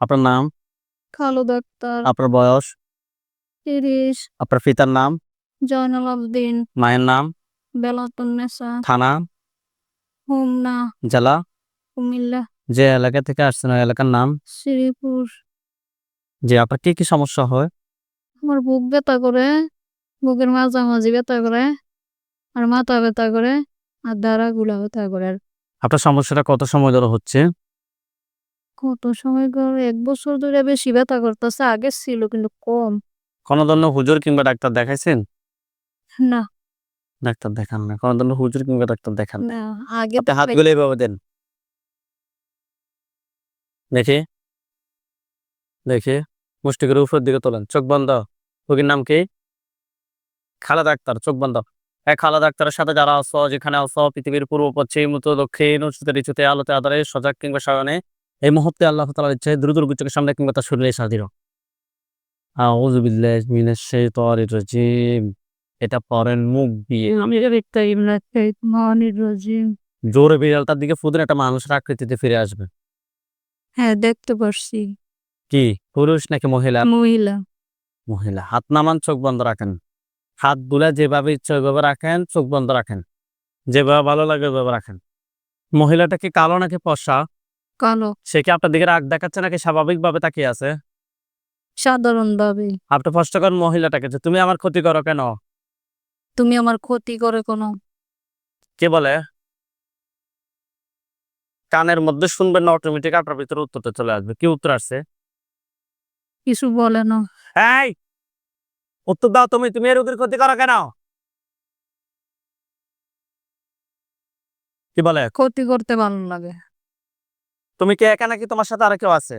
আপনার নাম? কালো ডাক্তার আপনার বয়স? তিরিশ। আপনার পিতার নাম? জয়নাল আবদিন। মায়ের নাম? বেলাতুন্নেসা থানা? হোমনা। জেলা? কুমিল্লা। যে এলাকা থেকে আসছেন ওই এলাকার নাম? শ্রীপুর। যে আপনার কি কি সমস্যা হয়? আমার বুক ব্যথা করে বুকের মাঝামাঝি ব্যথা করে আর মাথা ব্যথা করে আর দ্বারা গুলা ব্যথা করে। আর আপনার সমস্যাটা কত সময় ধরে হচ্ছে? কত সময় করে এক বছর ধরে বেশি ব্যথা করতেছে আগে ছিল কিন্তু কম। কোনো ধরনের হুজুর কিংবা ডাক্তার দেখাইছেন? না। ডাক্তার দেখান না কোনো ধরনের হুজুর কিংবা ডাক্তার দেখান না। আগে আপনি হাতগুলো এইভাবে দেন। দেখি। দেখি। মুষ্টি করে উপরের দিকে তোলেন। চোখ বন্ধ। রোগীর নাম কি? খালা ডাক্তার চোখ বন্ধ। এক খালা ডাক্তারের সাথে যারা আছো যেখানে আছো পৃথিবীর পূর্ব পশ্চিম উত্তর দক্ষিণ উঁচুতে নিচুতে আলোতে আধারে সজাগ কিংবা শয়নে এই মুহূর্তে আল্লাহ তালার ইচ্ছে দ্রুত চোখের সামনে কিংবা তার শরীরে রাজিম। এটা পরেন মুখ দিয়ে। আমি জোরে বিড়ালটার দিকে ফুদিন একটা মানুষের আকৃতিতে ফিরে আসবে। হ্যাঁ দেখতে পারছি। কি পুরুষ নাকি মহিলা? মহিলা। মহিলা। হাত নামান চোখ বন্ধ রাখেন। হাত দুলা যেভাবে ইচ্ছা ওইভাবে রাখেন চোখ বন্ধ রাখেন। যেভাবে ভালো লাগে ওইভাবে রাখেন। মহিলাটা কি কালো নাকি পশা কালো। সে কি আপনার দিকে রাগ দেখাচ্ছে নাকি স্বাভাবিকভাবে তাকিয়ে আছে? সাধারণ ভাবে আপনি মহিলাটাকে যে তুমি আমার ক্ষতি করো কেন? তুমি আমার ক্ষতি করে কোনো। কে বলে? কানের মধ্যে শুনবেন না অটোমেটিক আপনার ভিতরে উত্তরটা চলে আসবে। কি উত্তর আসছে? কিছু বলে না। এই! উত্তর দাও তুমি তুমি এর রোগীর ক্ষতি করো কেন? কি বলে? ক্ষতি করতে ভালো লাগে। তুমি কি একা নাকি তোমার সাথে আর কেউ আছে?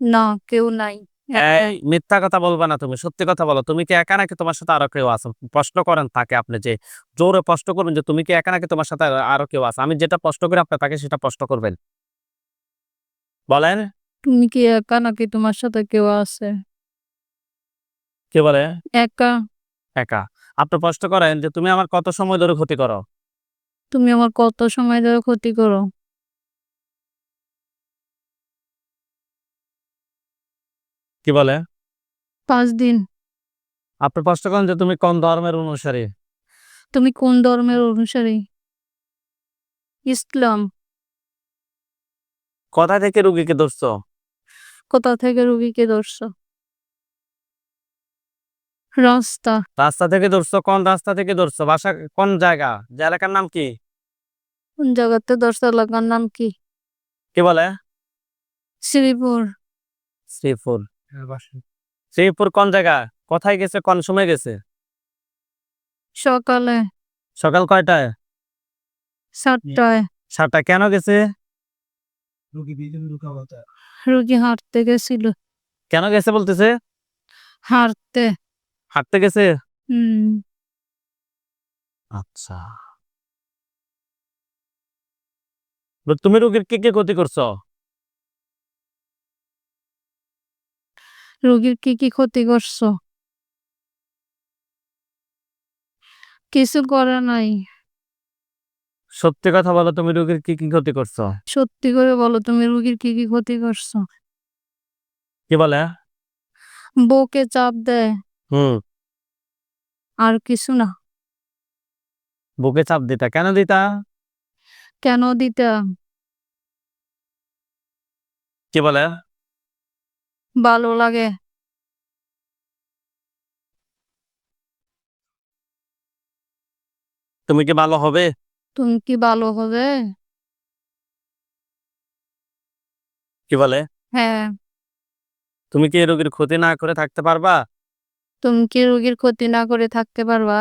না কেউ নাই এই মিথ্যা কথা বলবে না তুমি সত্যি কথা বলো। তুমি কি একা নাকি তোমার সাথে আরও কেউ আছে? প্রশ্ন করেন তাকে আপনি যে জোরে প্রশ্ন করবেন যে তুমি কি একা নাকি তোমার সাথে আরও কেউ আছে? আমি যেটা প্রশ্ন করি আপনি তাকে সেটা প্রশ্ন করবেন। বলেন। তুমি কি একা নাকি তোমার সাথে কেউ আছে? কে বলে? একা। একা। আপনি প্রশ্ন করেন যে তুমি আমার কত সময় ধরে ক্ষতি করো? তুমি আমার কত সময় ধরে ক্ষতি করো? কি বলে? পাঁচ দিন। আপনি প্রশ্ন করেন যে তুমি কোন ধর্মের অনুসারী? তুমি কোন ধর্মের অনুসারী? ইসলাম। কোথা থেকে রুগীকে ধরছো? কোথা থেকে রুগীকে ধরছ? রাস্তা। রাস্তা থেকে ধরছো কোন রাস্তা থেকে ধরছো? বাসা কোন জায়গা? যে এলাকার নাম কি? কোন জায়গাতে ধরছ এলাকার নাম কি? কি বলে? শ্রীপুর। শ্রীপুর। শ্রীপুর কোন জায়গা? কোথায় গেছে কোন সময় গেছে? সকালে। সকাল কয়টায়? সাতটায়। সাতটা কেন গেছে? রুগী হাঁটতে গেছিল। কেন গেছে বলতেছে? হাঁটতে। হাঁটতে গেছে? আচ্ছা। তুমি রুগীর কি কি ক্ষতি করছ? রুগীর কি কি ক্ষতি করছ? কিছু করে নাই। সত্যি কথা বলো তুমি রুগীর কি কি ক্ষতি করছ? সত্যি করে বলো তুমি রুগীর কি কি ক্ষতি করছ? কি বলে? বউকে চাপ দেয়। হুম। আর কিছু না। বুকে চাপ দিতা কেন দিতা? কেন দিতা? কি বলে? ভালো লাগে। তুমি কি ভালো হবে? তুমি কি ভালো হবে? কি বলে? হ্যাঁ। তুমি কি এই রোগীর ক্ষতি না করে থাকতে পারবা? তুমি কি রুগীর ক্ষতি না করে থাকতে পারবা?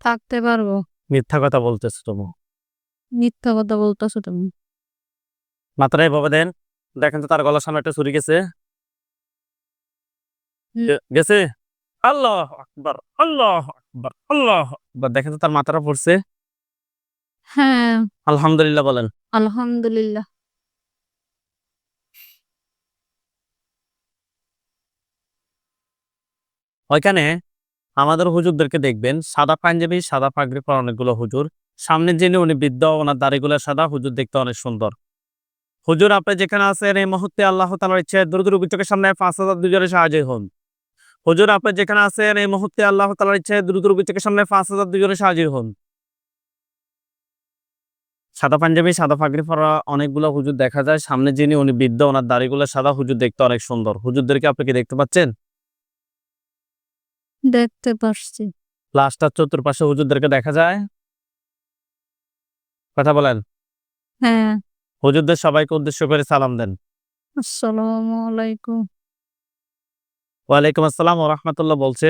থাকতে পারব। মিথ্যা কথা বলতেছো তুমি। মিথ্যা কথা বলতেছো তুমি। মাত্রায় ভাবে দেন। দেখেন তো তার গলার সামনে একটা ছুরি গেছে। গেছে? আল্লাহ আকবার আল্লাহ আকবার আল্লাহ আকবার। দেখেন তো তার মাথাটা পড়ছে। হ্যাঁ। আলহামদুলিল্লাহ বলেন। আলহামদুলিল্লাহ। ওইখানে আমাদের হুজুরদেরকে দেখবেন, সাদা পাঞ্জাবি, সাদা পাগড়ি পরা অনেকগুলো হুজুর। সামনে যিনি উনি বৃদ্ধ, ওনার দাড়িগুলো সাদা, হুজুর দেখতে অনেক সুন্দর। হুজুর, আপনি যেখানে আছেন, এই মুহূর্তে আল্লাহ তালার ইচ্ছে রুগী চোখের সামনে পাঁচ হাজার দুজনে সাহায্য হন। হুজুর, আপনি যেখানে আছেন, এই মুহূর্তে আল্লাহ তালার ইচ্ছে, দ্রুত চোখের সামনে পাঁচ হাজার দুজনে সাহায্য হন। সাদা পাঞ্জাবি, সাদা পাগড়ি পরা অনেকগুলো হুজুর দেখা যায়। সামনে যিনি উনি বৃদ্ধ, ওনার দাড়িগুলো সাদা, হুজুর দেখতে অনেক সুন্দর। হুজুরদেরকে আপনি কি দেখতে পাচ্ছেন? দেখতে পারছি। লাস্টার চতুর্পাশে হুজুরদেরকে দেখা যায়? কথা বলেন। হ্যাঁ। হুজুরদের সবাইকে উদ্দেশ্য করে সালাম দেন। আসসালামু আলাইকুম। ওয়ালাইকুম আসসালাম ও রহমতুল্লাহ বলছে।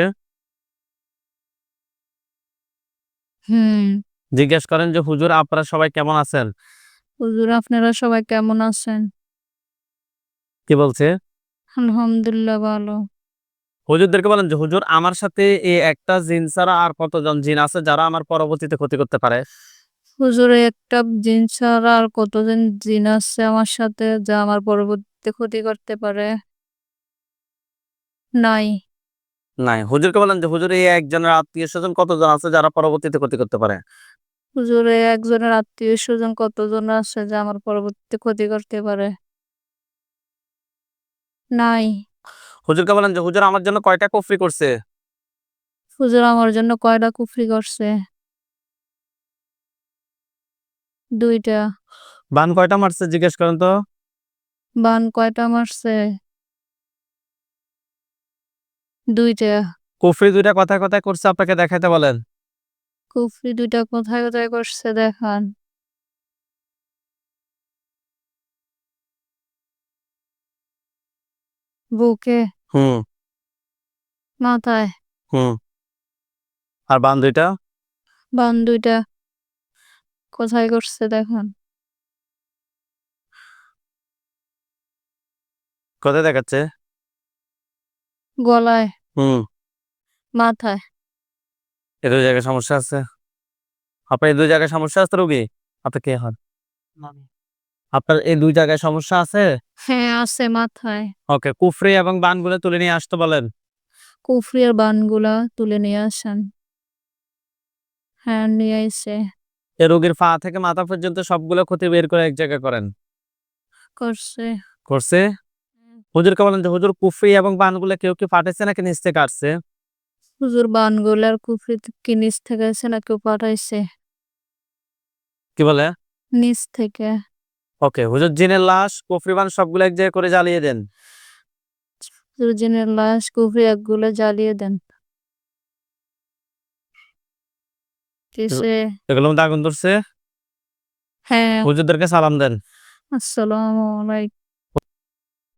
হুম। জিজ্ঞেস করেন যে হুজুর আপনারা সবাই কেমন আছেন? হুজুর আপনারা সবাই কেমন আছেন? কি বলছে? আলহামদুলিল্লাহ ভালো। হুজুরদেরকে বলেন যে হুজুর আমার সাথে এই একটা জিন ছাড়া আর কতজন জিন আছে যারা আমার পরবর্তীতে ক্ষতি করতে পারে? হুজুরে একটা জিন ছাড়া আর কতজন জিন আছে আমার সাথে যা আমার পরবর্তীতে ক্ষতি করতে পারে? নাই। নাই। হুজুরকে বলেন যে হুজুর এই একজনের আত্মীয় স্বজন কতজন আছে যারা পরবর্তীতে ক্ষতি করতে পারে? হুজুরে একজনের আত্মীয় স্বজন কতজন আছে যা আমার পরবর্তীতে ক্ষতি করতে পারে? নাই। হুজুরকে বলেন যে হুজুর আমার জন্য কয়টা কুফরি করছে? হুজুর আমার জন্য কয়টা কুফরি করছে? দুইটা। বান কয়টা মারছে জিজ্ঞেস করেন তো। বান কয়টা মারছে? দুইটা। কফরি দুইটা কথায় কথায় করছে আপনাকে দেখাইতে বলেন। কুফরি দুইটা কোথায় কোথায় করছে দেখান। বুকে। হুম। মাথায়। হুম। আর বান দুইটা? বান দুইটা। কোথায় করছে দেখান। কোথায় দেখাচ্ছে? গলায়। হুম। মাথায়। এই দুই জায়গায় সমস্যা আছে। আপনার এই দুই জায়গায় সমস্যা আছে রোগী? আপনি কে হন? আপনার এই দুই জায়গায় সমস্যা আছে? হ্যাঁ আছে মাথায়। ওকে কুফরি এবং বানগুলো তুলে নিয়ে আসতে বলেন। কুফরি আর বানগুলা তুলে নিয়ে আসেন। হ্যাঁ নিয়ে আইসে এই রোগীর পা থেকে মাথা পর্যন্ত সবগুলো ক্ষতি বের করে এক জায়গায় করেন। করছে। করছে? হুজুরকে বলেন যে হুজুর কুফরি এবং বানগুলো কেউ কি ফাটেছে নাকি নিচ থেকে কাটছে হুজুর বানগুলো আর কুফরি কি নিচ থেকে এসে না কেউ পাঠাইছে? কি বলে? নিচ থেকে। ওকে হুজুর জিনের লাশ কুফরি বান সবগুলো এক জায়গায় করে জ্বালিয়ে দেন। জিনের লাশ কুফরি একগুলো জ্বালিয়ে দেন। এগুলো মধ্যে আগুন ধরছে? হ্যাঁ। হুজুরদেরকে সালাম দেন। আসসালামু আলাইকুম।